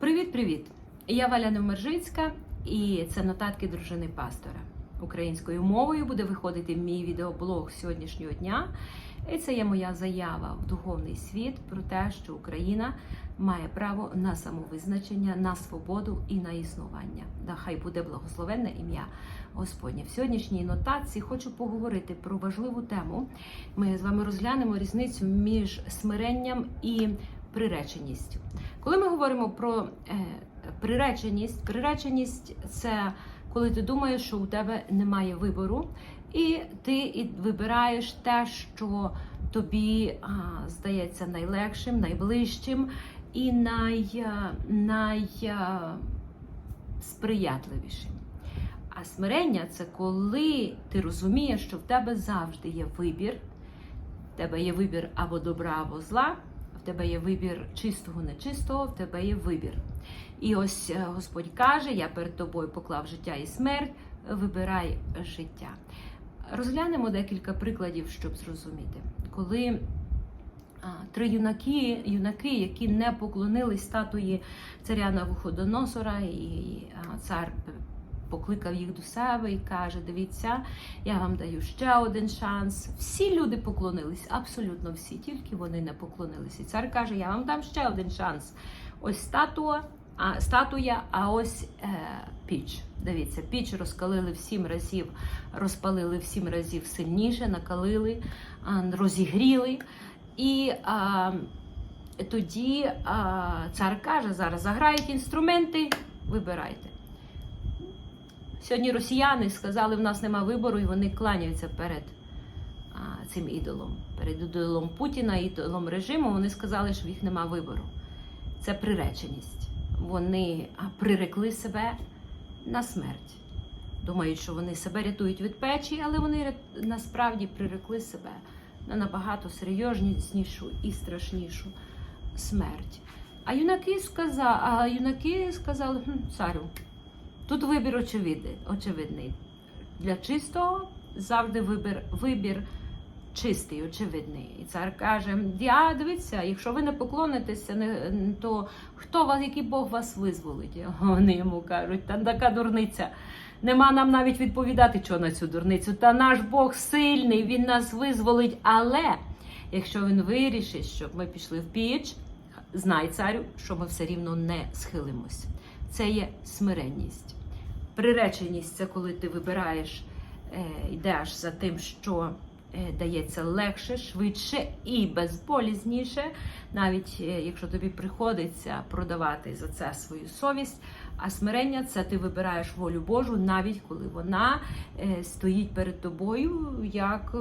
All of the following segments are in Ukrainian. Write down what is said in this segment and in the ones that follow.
Привіт-привіт! Я Валя Невмержицька і це нотатки дружини пастора. Українською мовою буде виходити мій відеоблог сьогоднішнього дня. І це є моя заява в духовний світ про те, що Україна має право на самовизначення, на свободу і на існування. Да хай буде благословенне ім'я Господнє. В сьогоднішній нотації хочу поговорити про важливу тему. Ми з вами розглянемо різницю між смиренням і приреченістю. Коли ми говоримо про е, приреченість, приреченість це коли ти думаєш, що у тебе немає вибору, і ти і вибираєш те, що тобі а, здається найлегшим, найближчим і най, най. А смирення це коли ти розумієш, що в тебе завжди є вибір. В тебе є вибір або добра, або зла, в тебе є вибір чистого, нечистого, в тебе є вибір. І ось е, Господь каже: Я перед тобою поклав життя і смерть, вибирай життя. Розглянемо декілька прикладів, щоб зрозуміти. Коли а, три юнаки, юнаки, які не поклонились статуї царя Навуходоносора, і а, цар покликав їх до себе і каже: Дивіться, я вам даю ще один шанс. Всі люди поклонились, абсолютно всі, тільки вони не поклонились. І цар каже: Я вам дам ще один шанс. Ось статуя, а статуя, а ось е, піч. Дивіться, піч розкалили в сім разів, розпалили в сім разів сильніше, накалили, розігріли. І а, тоді а, цар каже: зараз заграють інструменти, вибирайте. Сьогодні росіяни сказали, в нас нема вибору, і вони кланяються перед а, цим ідолом, перед ідолом Путіна, ідолом режиму. Вони сказали, що в їх нема вибору. Це приреченість. Вони прирекли себе на смерть. Думають, що вони себе рятують від печі, але вони насправді прирекли себе на набагато серйознішу і страшнішу смерть. А юнаки сказали, а юнаки сказали, «Хм, царю, Тут вибір очевидний. очевидний. Для чистого завжди вибір, вибір чистий, очевидний. І цар каже: Я дивіться, якщо ви не поклонитеся, то хто вас, який Бог вас визволить? Вони йому кажуть, та така дурниця. Нема нам навіть відповідати, що на цю дурницю. Та наш Бог сильний, він нас визволить. Але якщо він вирішить, щоб ми пішли в піч, знай царю, що ми все рівно не схилимось. Це є смиренність. Приреченість це коли ти вибираєш, е, йдеш за тим, що е, дається легше, швидше і безболізніше, навіть е, якщо тобі приходиться продавати за це свою совість. А смирення це ти вибираєш волю Божу, навіть коли вона стоїть перед тобою як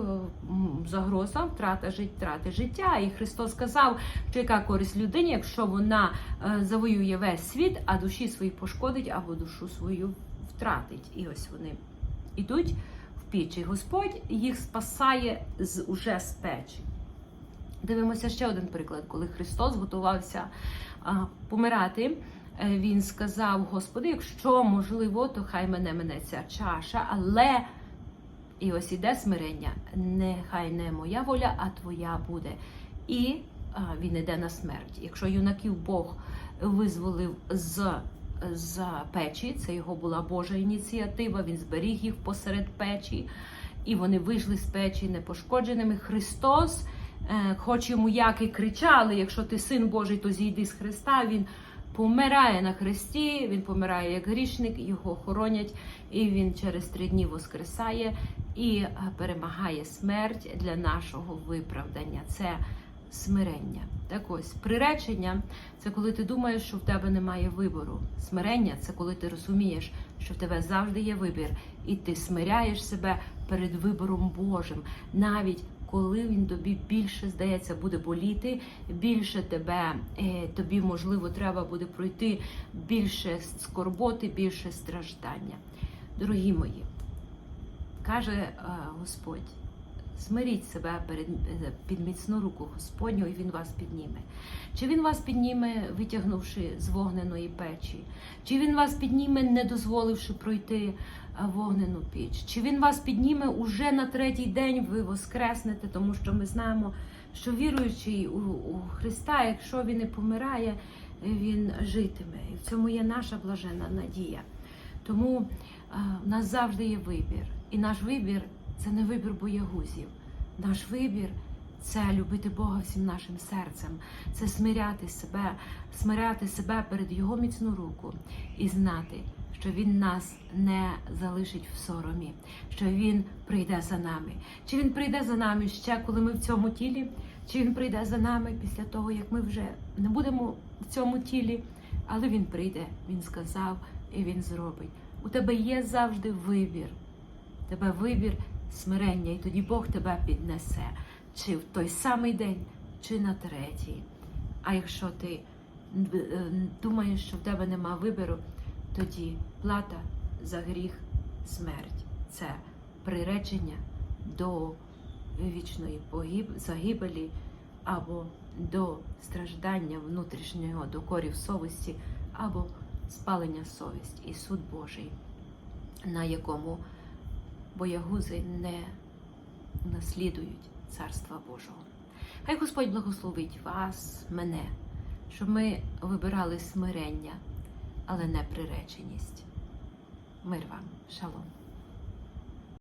загроза втрата втрати життя. І Христос сказав, що яка користь людині, якщо вона завоює весь світ, а душі свої пошкодить або душу свою втратить. І ось вони йдуть в піч. І Господь їх спасає з уже з печі. Дивимося ще один приклад, коли Христос готувався а, помирати. е, Він сказав: Господи, якщо можливо, то хай мене мене ця чаша, але і ось іде смирення. Нехай не моя воля, а твоя буде. І а, він іде на смерть. Якщо юнаків Бог визволив з, з печі, це його була Божа ініціатива, він зберіг їх посеред печі, і вони вийшли з печі непошкодженими. Христос, е, хоч йому як і кричали, якщо ти син Божий, то зійди з Христа. Він помирає на хресті, він помирає як грішник, його хоронять, і він через три дні воскресає і е, перемагає смерть для нашого виправдання. Це смирення. Так ось приречення це коли ти думаєш, що в тебе немає вибору. Смирення це коли ти розумієш, що в тебе завжди є вибір, і ти смиряєш себе перед вибором Божим, навіть коли він тобі більше здається буде боліти, більше тебе е, тобі можливо треба буде пройти більше скорботи, більше страждання. Дорогі мої, каже е, Господь. Смиріть себе перед е, під міцну руку Господню, і він вас підніме. Чи він вас підніме, витягнувши з вогненої печі? Чи він вас підніме, не дозволивши пройти вогнену піч? Чи він вас підніме уже на третій день? Ви воскреснете, тому що ми знаємо, що віруючий у, Христа, якщо він і помирає, він житиме. І в цьому є наша блаженна надія. Тому в нас завжди є вибір. І наш вибір це не вибір боягузів. Наш вибір це любити Бога всім нашим серцем, це смиряти себе, смиряти себе перед Його міцну руку і знати, що Він нас не залишить в соромі, що Він прийде за нами. Чи Він прийде за нами ще, коли ми в цьому тілі, чи Він прийде за нами після того, як ми вже не будемо в цьому тілі, але Він прийде, Він сказав і Він зробить. У тебе є завжди вибір. Тебе вибір смирення, і тоді Бог тебе піднесе чи в той самий день, чи на третій. А якщо ти е, думаєш, що в тебе нема вибору, тоді плата за гріх смерть. Це приречення до вічної загибелі або до страждання внутрішнього докорів совісті, або спалення совісті і суд Божий, на якому боягузи не наслідують Царства Божого. Хай Господь благословить вас, мене, щоб ми вибирали смирення, але не приреченість. Мир вам, шалом.